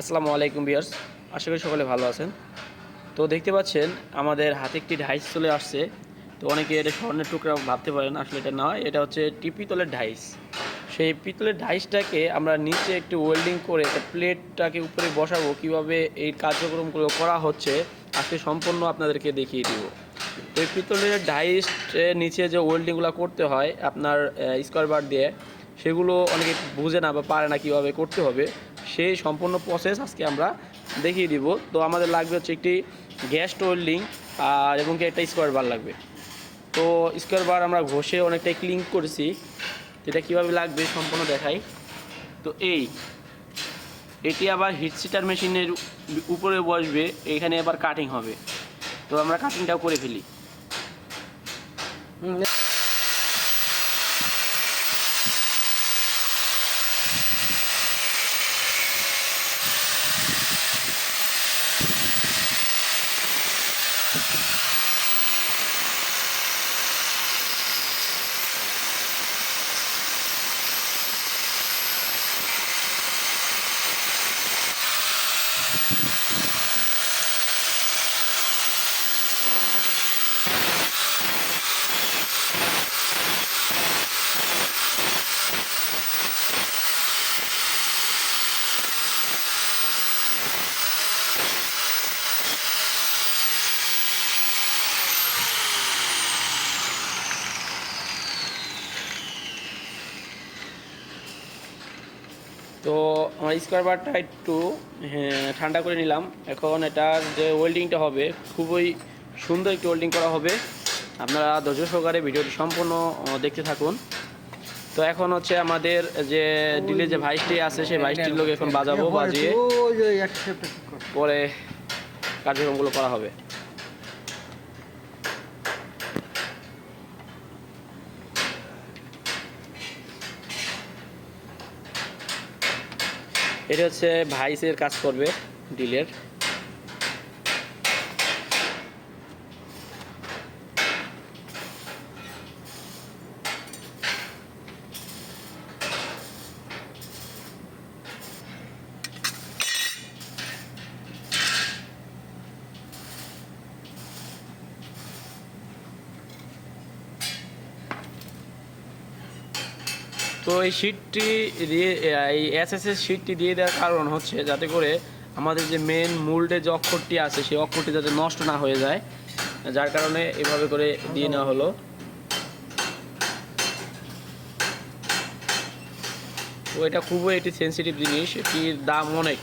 আসসালামু আলাইকুম বিয়ার্স আশা করি সকলে ভালো আছেন। তো দেখতে পাচ্ছেন, আমাদের হাতে একটি ঢাইস চলে আসছে। তো অনেকে এটা স্বর্ণের টুকরা ভাবতে পারেন, আসলে এটা নয়, এটা হচ্ছে পিতলের ঢাইস সেই পিতলের ঢাইসটাকে আমরা নিচে একটু ওয়েল্ডিং করে একটা প্লেটটাকে উপরে বসাবো, কীভাবে এই কার্যক্রমগুলো করা হচ্ছে, আজকে সম্পূর্ণ আপনাদেরকে দেখিয়ে দিব। তো এই পিতলের ঢাইস নিচে যে ওয়েল্ডিংগুলো করতে হয়, আপনার স্কোয়ার বার দিয়ে, সেগুলো অনেকে বুঝে না বা পারে না কীভাবে করতে হবে। সেই সম্পূর্ণ প্রসেস আজকে আমরা দেখিয়ে দিব। তো আমাদের লাগবে হচ্ছে একটি গ্যাস ওয়েল্ডিং আর এবং কি একটা স্কোয়ার বার লাগবে। তো স্কোয়ার বার আমরা ঘষে অনেকটাই ক্লিন করেছি। এটা কীভাবে লাগবে সম্পূর্ণ দেখাই। তো এই, এটি আবার হিট সিটার মেশিনের উপরে বসবে, এখানে আবার কাটিং হবে। তো আমরা কাটিংটাও করে ফেলি তো আমার স্কোয়ার বারটা একটু হ্যাঁ, ঠান্ডা করে নিলাম। এখন এটার যে ওয়েল্ডিংটা হবে খুবই সুন্দর একটি ওয়েল্ডিং করা হবে। আপনারা ধৈর্য সহকারে ভিডিওটি সম্পূর্ণ দেখতে থাকুন। তো এখন হচ্ছে আমাদের যে ডিলে যে ভাইসটি আছে সেই ভাইসটির লোক এখন বাজাবো বাজিয়ে পরে কার্যক্রমগুলো করা হবে। এটা হচ্ছে ভাইসের কাজ করবে ডিলের তো এই শিটটি দিয়ে এই এসএসএস শিটটি দিয়ে দেওয়ার কারণ হচ্ছে যাতে করে আমাদের যে মেন মূল্যে যে অক্ষরটি আছে সেই অক্ষরটি যাতে নষ্ট না হয়ে যায়। যার কারণে এভাবে করে দিয়ে নেওয়া হলো। তো এটা খুবই একটি সেন্সিটিভ জিনিস এটির দাম অনেক।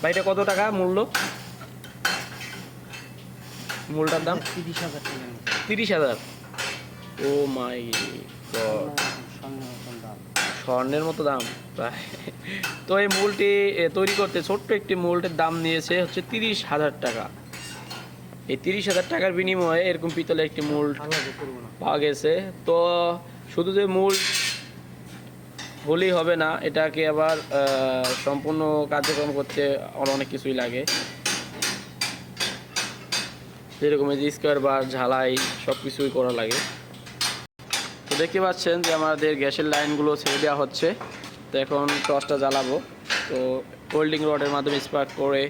বা এটা কত টাকা মূল্য? মূলটার দাম? তিরিশ হাজার তিরিশ হাজার। Oh my god. স্বর্ণের মতো দাম। তো এই মূলটি তৈরি করতে ছোট্ট একটি মূলটির দাম নিয়েছে হচ্ছে তিরিশ হাজার টাকা। এই তিরিশ হাজার টাকার বিনিময়ে এরকম পিতলের একটি মূল পাওয়া গেছে। তো শুধু যে মূল হলেই হবে না, এটাকে আবার সম্পূর্ণ কার্যক্রম করতে অনেক কিছুই লাগে। যেরকম এই যে স্কোয়ার বার, ঝালাই সব কিছুই করা লাগে। তো দেখতে পাচ্ছেন যে আমাদের গ্যাসের লাইনগুলো ছেড়ে দেওয়া হচ্ছে। তো এখন টর্চটা জ্বালাবো। তো হোল্ডিং রডের মাধ্যমে স্পার্ক করে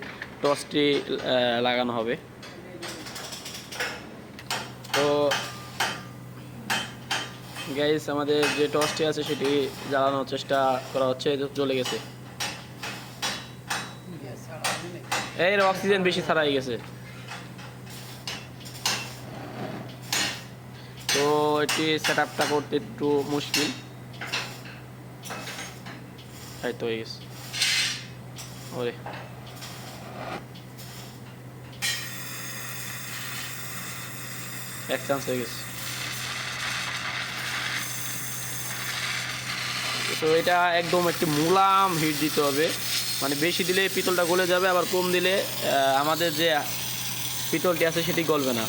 টর্চটি লাগানো হবে। তো গ্যাস আমাদের যে টর্চটি আছে সেটি জ্বালানোর চেষ্টা করা হচ্ছে চলে গেছে। এর অক্সিজেন বেশি ছাড়াই গেছে তো এটি সেট আপটা করতে একটু মুশকিল। তাই তো হয়ে ওরে। এক চান্স হয়ে গেছে। তো এটা একদম একটি মুলাম হিট দিতে হবে। মানে বেশি দিলে পিতলটা গলে যাবে, আবার কম দিলে আমাদের যে পিতলটি আছে সেটি গলবে না।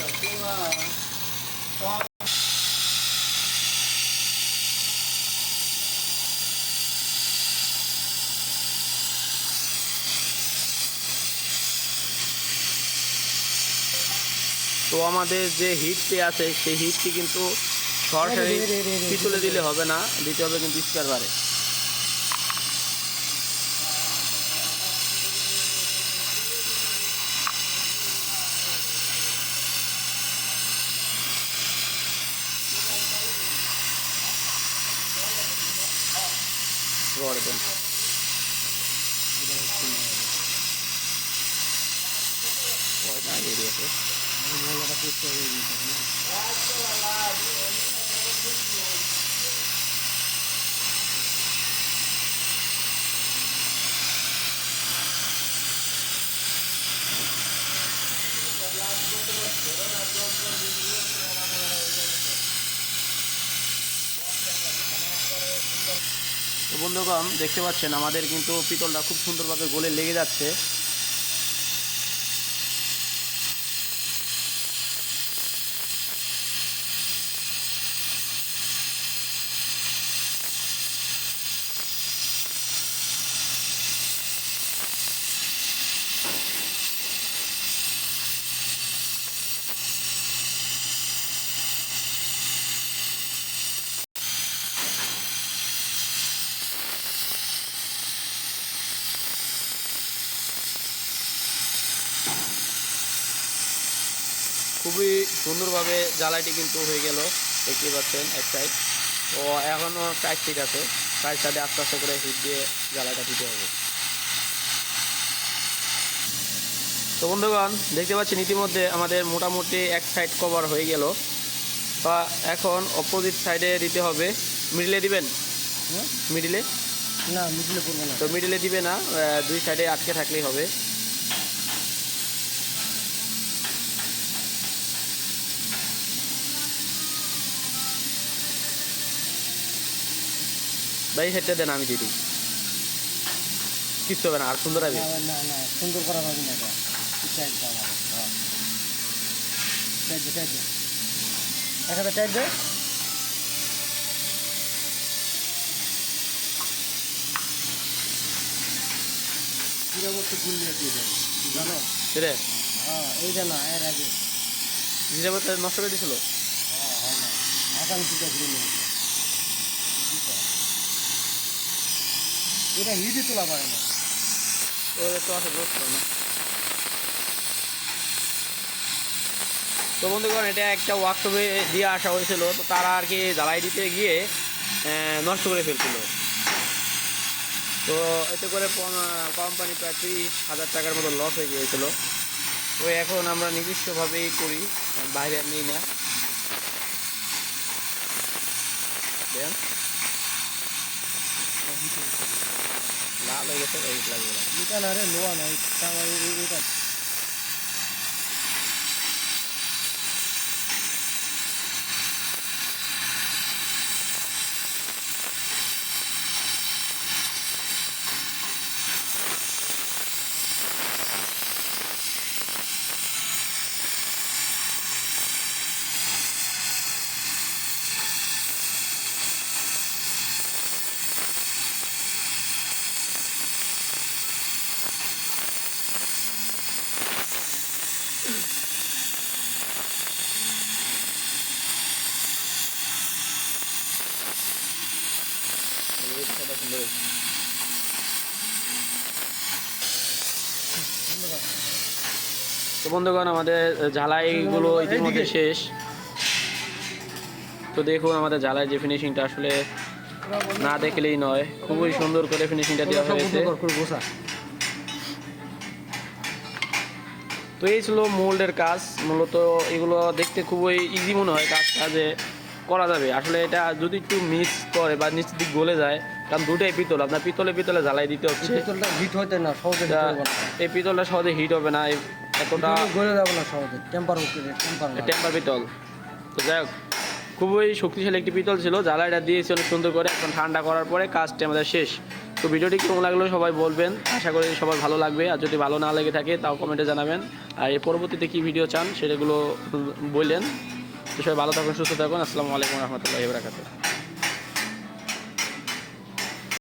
তো আমাদের যে হিটটি আছে সেই হিটটি কিন্তু সরাসরি পিতলে দিলে হবে না দিতে হবে কিন্তু স্কোয়ার বারে। করবেন বন্ধুগণ দেখতে পাচ্ছেন আমাদের কিন্তু পিতলটা খুব সুন্দরভাবে গোলে লেগে যাচ্ছে। খুবই সুন্দরভাবে জ্বালাইটি কিন্তু হয়ে গেল। দেখতে পাচ্ছেন এক সাইড তো এখনও চার সিট আছে। চার সাইডে আস্তে আস্তে করে হিট দিয়ে জ্বালাইটা দিতে হবে। তো বন্ধুগণ দেখতে পাচ্ছেন ইতিমধ্যে আমাদের মোটামুটি এক সাইড কভার হয়ে গেল। বা এখন অপোজিট সাইডে দিতে হবে। মিডিলে দিবেন? হ্যাঁ? মিডিলে না মিডিলে না। তো মিডিলে দিবে না। দুই সাইডে আটকে থাকলেই হবে। ভাই সেটা দেন আমি দিদি কিচ্ছু হবে না আর সুন্দর হবে। না, না না সুন্দর করা হবে না টাইট দাও হ্যাঁ টাইট দে টাইট দে এক হাতে টাইট দে পুরো গুল নিয়ে দিয়ে দেবে জানো? রে। হ্যাঁ এইটা না এর আগে। নষ্ট করে দিছিল হ্যাঁ হয় ঘুরে নিয়ে এটা হিটই তোলা পারে না। তো না। তো বন্ধুগণ, এটা একটা ওয়ার্কশপে দিয়ে আসা হয়েছিল, তো তারা আর কি জ্বালাই দিতে গিয়ে নষ্ট করে ফেলছিল। তো এতে করে কোম্পানি প্রায় ত্রিশ হাজার টাকার মতো লস হয়ে গিয়েছিল। তো এখন আমরা নির্দিষ্টভাবেই করি, বাইরে নিই না। লাল হয়ে গেছে এই লাগবে না এটা না রে লোয়া না এটা এটা এই কথাটা সুন্দর হয়েছে। তো বন্ধুগণ আমাদের ঝালাইগুলো ইতিমধ্যে শেষ। তো দেখুন আমাদের ঝালাই যে ফিনিশিংটা আসলে না দেখলেই নয়। খুবই সুন্দর করে ফিনিশিংটা দেওয়া হয়েছে। তো এই ছিল মোল্ডের কাজ। মূলত এগুলো দেখতে খুবই ইজি মনে হয় কাজটা যে করা যাবে। আসলে এটা যদি একটু মিস করে বা নিচ দিক গলে যায় কারণ দুটাই পিতল। আপনার পিতলে পিতলে জ্বালাই দিতে হচ্ছে। পিতলটা হিট হইতে না সহজে এই পিতলটা সহজে হিট হবে না। এতটা গলে যাবে না সহজে টেম্পার টেম্পার টেম্পার পিতল তো যাই হোক খুবই শক্তিশালী একটি পিতল ছিল জ্বালাইটা দিয়েছি অনেক সুন্দর করে এখন ঠান্ডা করার পরে কাজটি আমাদের শেষ। তো ভিডিওটি কেমন লাগল সবাই বলবেন আশা করি সবার ভালো লাগবে আর যদি ভালো না লেগে থাকে তাও কমেন্টে জানাবেন। আর এর পরবর্তীতে কী ভিডিও চান সেটাগুলো বললেন তো সবাই ভালো থাকুন সুস্থ থাকুন আসসালামু আলাইকুম রহমতুল্লাহি বারাকাতুহু।